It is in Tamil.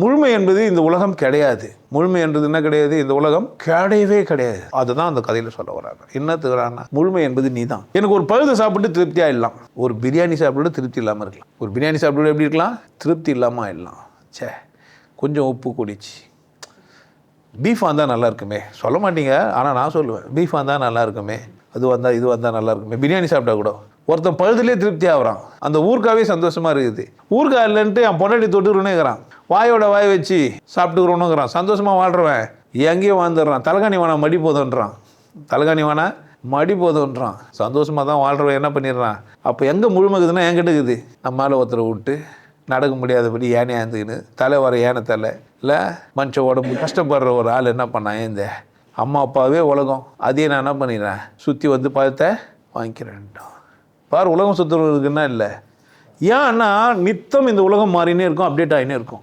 முழுமை என்பது இந்த உலகம் கிடையாது. முழுமை என்பது என்ன கிடையாது? இந்த உலகம் கிடையவே கிடையாது. அதுதான் அந்த கதையில் சொல்ல வராங்க என்ன தகுறான்னா முழுமை என்பது நீ தான் எனக்கு ஒரு பழுது சாப்பிட்டு திருப்தியாக இல்லாம் ஒரு பிரியாணி சாப்பிட்டு திருப்தி இல்லாமல் இருக்கலாம். ஒரு பிரியாணி சாப்பிட்டு எப்படி இருக்கலாம்? திருப்தி இல்லாமல் ஆயிடலாம். ச்சே கொஞ்சம் உப்பு குடிச்சு. பீஃப் வந்தால் நல்லா இருக்குமே. சொல்ல மாட்டீங்க. ஆனால் நான் சொல்லுவேன். பீஃப் வந்தால் நல்லா இருக்குமே. அது வந்தால் இது வந்தால் நல்லா இருக்குமே. பிரியாணி சாப்பிட்டா கூட. ஒருத்தன் பழுதுலேயே திருப்தி ஆகிறான். அந்த ஊர்க்காவே சந்தோஷமாக இருக்குது. ஊர்க்கா இல்லைன்ட்டு என் பொண்டாட்டி இருக்கிறான். வாயோட வாய் வச்சு சாப்பிட்டுக்கிறோனுங்கிறான் சந்தோஷமாக வாழ்கிறவன் எங்கேயும் வாழ்ந்துடுறான். தலகாணி வேணா மடி போதுன்றான். தலகாணி வேணா மடி போதுன்றான். சந்தோஷமாக தான் வாழ்கிறவன் என்ன பண்ணிடுறான்? அப்போ எங்கே முழுமக்குதுன்னா என்கிட்ட இருக்குது. நம்ம மேலே ஒருத்தரை விட்டு நடக்க முடியாதபடி யானையாக இருந்துக்கின்னு தலை வர யானை தலை இல்லை மனுஷ உடம்பு கஷ்டப்படுற ஒரு ஆள் என்ன பண்ணான்? இந்த அம்மா அப்பாவே உலகம். அதையே நான் என்ன பண்ணிடுறேன்? சுற்றி வந்து பார்த்த வாங்கிக்கிறேன் பார் உலகம் சுற்றுறதுக்குன்னா இல்லை? ஏன்னா நித்தம் இந்த உலகம் மாறினே இருக்கும் அப்டேட் ஆகினே இருக்கும்.